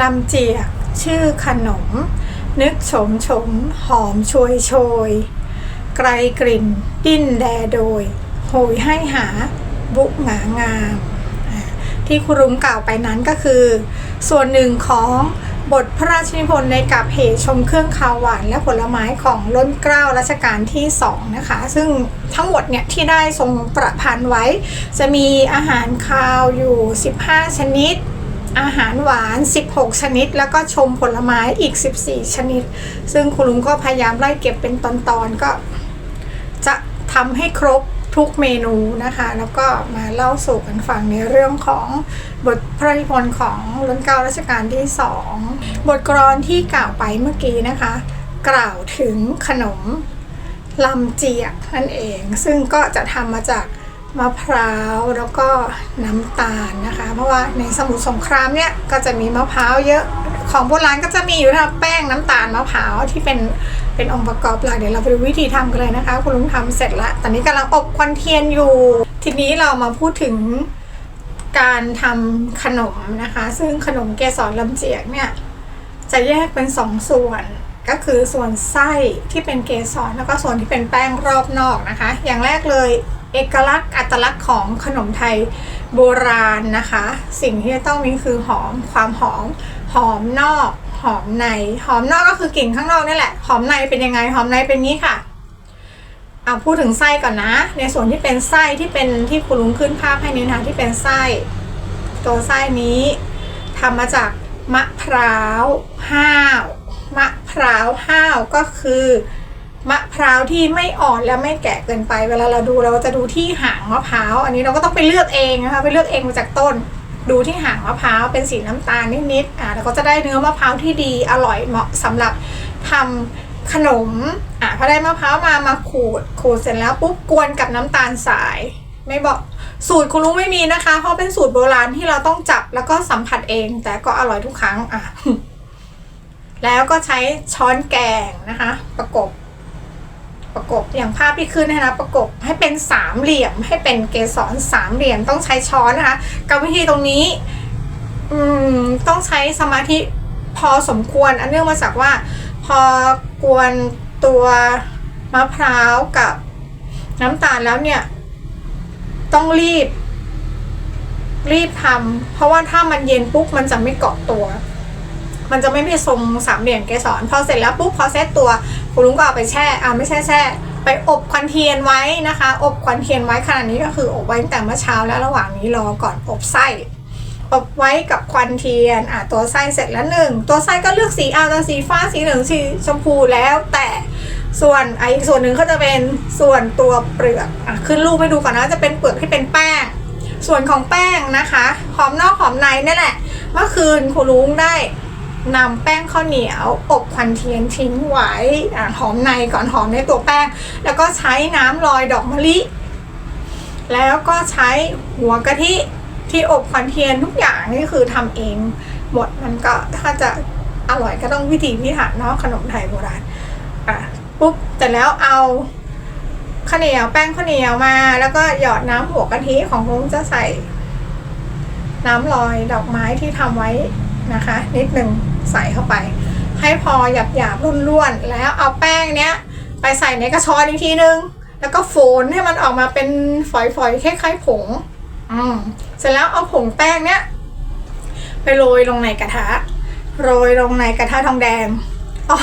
ลำเจียกชื่อขนม นึกฉมฉมหอมชวยโชย ไกลกลิ่น ดิ้นแดโดย โหยให้หา บุกหงางาม ที่ครูรุ้งกล่าวไปนั้นก็คือ ส่วนหนึ่งของบทพระราชนิพนธ์ในกับเหตุชมเครื่องคาวหวานและผลไม้ของล้นเกล้ารัชกาลที่2นะคะ ซึ่งทั้งหมดเนี่ยที่ได้ทรงประพันธ์ไว้ จะมีอาหารคาวอยู่ 15 ชนิด อาหารหวาน 16 ชนิด แล้วก็ชมผลไม้อีก 14 ชนิด ซึ่งคุณลุงก็พยายามไล่เก็บเป็นตอนๆก็ จะทำให้ครบทุกเมนูนะคะ แล้วก็มาเล่าสู่กันฟังในเรื่องของบทพระราชนิพนธ์ของรัชกาลรัชกาลที่สองบทกลอนที่กล่าวไปเมื่อกี้นะคะ กล่าวถึงขนมลำเจียกนั่นเอง ซึ่งก็จะทำมาจาก มะพร้าวแล้วก็น้ำตาลนะคะ เพราะว่าในสมุทรสงครามเนี่ยก็จะมีมะพร้าวเยอะของโบราณก็จะมีอยู่นะแป้งน้ำตาลมะพร้าวที่เป็นเป็นองค์ประกอบหลักเดี๋ยวเราไปดูวิธีทำกันเลยนะคะ คุณลุงทำเสร็จแล้วตอนนี้กำลังอบควันเทียนอยู่ ทีนี้เรามาพูดถึงการทำขนมนะคะ ซึ่งขนมเกสรลำเจียกเนี่ยจะแยกเป็นสองส่วนก็คือส่วนไส้ที่เป็นเกสรแล้วก็ส่วนที่เป็นแป้งรอบนอกนะคะ อย่างแรกเลย เอกลักษณ์อัตลักษณ์ของขนมไทยโบราณนะคะ สิ่งที่จะต้องมีคือหอมความหอม หอมนอก หอมใน หอมนอกก็คือกลิ่นข้างนอกนี่แหละ หอมในเป็นยังไง หอมในเป็นนี้ค่ะเอาพูดถึงไส้ก่อนนะ ในส่วนที่เป็นไส้ที่เป็นที่คุณลุงขึ้นภาพให้นี้นะที่เป็นไส้ ตัวไส้นี้ทำมาจากมะพร้าวห้าว มะพร้าวห้าวก็คือ มะพร้าวที่ไม่อ่อนและไม่แก่เกินไป เวลาเราดูเราจะดูที่หางมะพร้าว อันนี้เราก็ต้องไปเลือกเองนะคะไปเลือกเองมาจากต้น ดูที่หางมะพร้าวเป็นสีน้ำตาลนิดๆอ่าแล้วก็จะได้เนื้อมะพร้าวที่ดีอร่อยเหมาะสำหรับทำขนมอ่าพอได้มะพร้าวมามาขูดขูดเสร็จแล้วปุ๊บกวนกับน้ำตาลทราย ไม่บอกสูตรคุณลุงไม่มีนะคะ เพราะเป็นสูตรโบราณที่เราต้องจับแล้วก็สัมผัสเอง แต่ก็อร่อยทุกครั้งอะแล้วก็ใช้ช้อนแกงนะคะ ประกบ ประกบอย่างภาพที่ขึ้นนะคะประกบให้เป็นสามเหลี่ยม ให้เป็นเกสรสามเหลี่ยมต้องใช้ช้อนนะคะกรรมวิธีตรงนี้ต้องใช้สมาธิพอสมควร อันเนื่องมาจากว่าพอกวนตัวมะพร้าวกับน้ำตาลแล้วเนี่ย ต้องรีบ รีบทำเพราะว่าถ้ามันเย็นปุ๊บมันจะไม่เกาะตัว มันจะไม่เป็นทรงสามเหลี่ยมเกสรพอเสร็จแล้วปุ๊บพอเซตตัวคุณลุงก็เอาไปแช่อ่าไม่ใช่แช่ไปอบควันเทียนไว้นะคะ อบควันเทียนไว้ขนาดนี้ก็คืออบไว้ตั้งแต่เมื่อเช้าแล้วระหว่างนี้รอก่อนอบไส้อบไว้กับควันเทียนอะตัวไส้เสร็จแล้วหนึ่งตัวไส้ก็เลือกสีเอาจะสีฟ้าสีเหลืองสีชมพูแล้วแต่ส่วนไอะอีกส่วนหนึ่งก็จะเป็นส่วนตัวเปลือกอะขึ้นรูปให้ดูก่อนนะจะเป็นเปลือกที่เป็นแป้ง ส่วนของแป้งนะคะหอมนอกหอมในนี่แหละเมื่อคืนครูลุงได้ นำแป้งข้าวเหนียวอบควันเทียนทิ้งไว้หอมในก่อนหอมในตัวแป้ง แล้วก็ใช้น้ำลอยดอกมะลิ แล้วก็ใช้หัวกะทิที่อบควันเทียนทุกอย่างนี่คือทำเองหมดมันก็ถ้าจะอร่อยก็ต้องวิธีพิถันเนาะขนมไทยโบราณอะปุ๊บแต่แล้วเอาข้าวเหนียวแป้งข้าวเหนียวมา แล้วก็หยอดน้ำหัวกะทิของลุงจะใส่น้ำลอยดอกไม้ที่ทำไว้ นะคะ นิดหนึ่งใส่เข้าไป ให้พอหยาบหยาบร่วนๆแล้วเอาแป้งเนี้ย ไปใส่ในกระชอนอีกทีนึง แล้วก็โฝนให้มันออกมาเป็นฝอยๆคล้ายๆผงอืมเสร็จแล้วเอาผงแป้งเนี้ยไปโรยลงในกระทะ โรยลงในกระทะทองแดงอ๋อ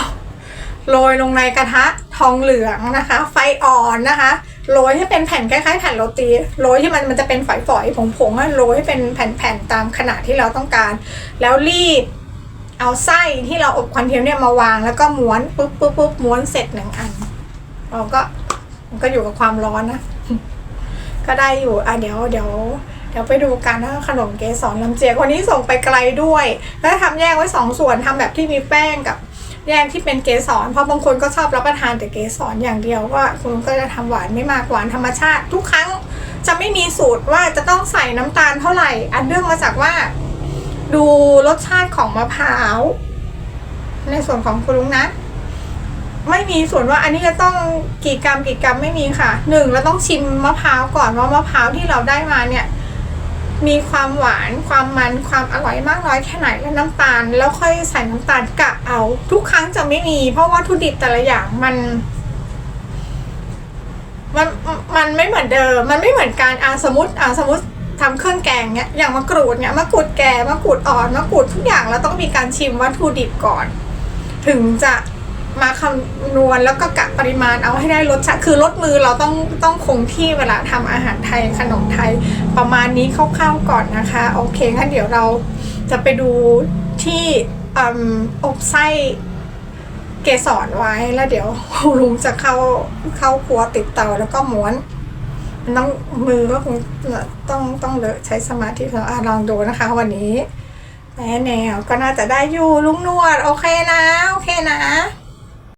โรยลงในกระทะทองเหลืองนะคะ ไฟอ่อนนะคะ โรยให้เป็นแผ่นคล้ายๆแผ่นโรตีโรยที่มันมันจะเป็นฝอยๆผงๆอะโรยให้เป็นแผ่นๆตามขนาดที่เราต้องการ แล้วรีบเอาไส้ที่เราอบควันเทียมเนี่ยมาวางแล้วก็ม้วนปุ๊บปุ๊บปุ๊บม้วนเสร็จหนึ่งอันเราก็มันก็อยู่กับความร้อนนะ ก็ได้อยู่อะเดี๋ยวเดี๋ยวเดี๋ยวไปดูกันนะขนมเกสรลำเจียกวันนี้ส่งไปไกลด้วย แล้วทำแยกไว้สองส่วนทำแบบที่มีแป้งกับ แยกที่เป็นเกสรเพราะบางคนก็ชอบรับประทานแต่เกสรอย่างเดียวว่าคุณก็จะทำหวานไม่มากหวานธรรมชาติ ทุกครั้งจะไม่มีสูตรว่าจะต้องใส่น้ำตาลเท่าไหร่ อันเรื่องมาจากว่า ดูรสชาติของมะพร้าวในส่วนของคุณลุงนะไม่มีส่วนว่าอันนี้จะต้องกี่กรัมกี่กรัมไม่มีค่ะหนึ่งเราต้องชิมมะพร้าวก่อนว่ามะพร้าวที่เราได้มาเนี่ย มีความหวานความมันความอร่อยมากน้อยแค่ไหนและน้ำตาล แล้วค่อยใส่น้ำตาลกะเอา ทุกครั้งจะไม่มี เพราะวัตถุดิบแต่ละอย่างมันมันมันไม่เหมือนเดิม มันไม่เหมือนการอาสมมติอาสมมติทำเครื่องแกงเนี้ยอย่างมะกรูดเนี้ยมะกรูดแก่มะกรูดอ่อนมะกรูดทุกอย่างแล้วต้องมีการชิมวัตถุดิบก่อน ถึงจะ มาคำนวณแล้วก็กะปริมาณเอาให้ได้รสชาติคือรสมือเราต้องต้องคงที่เวลาทำอาหารไทยขนมไทยประมาณนี้คร่าวๆก่อนนะคะ โอเคงั้นเดี๋ยวเราจะไปดูที่ออบไส้เกสรไว้แล้วเดี๋ยวลุงจะเข้าเข้าครัวติดเตาแล้วก็ม้วนน้องมือก็คงต้องต้องเลอะใช้สมาธิแล้วอลองดูนะคะ วันนี้แม่แนวก็น่าจะได้อยู่ลุงนวด โอเคนะ โอเคนะ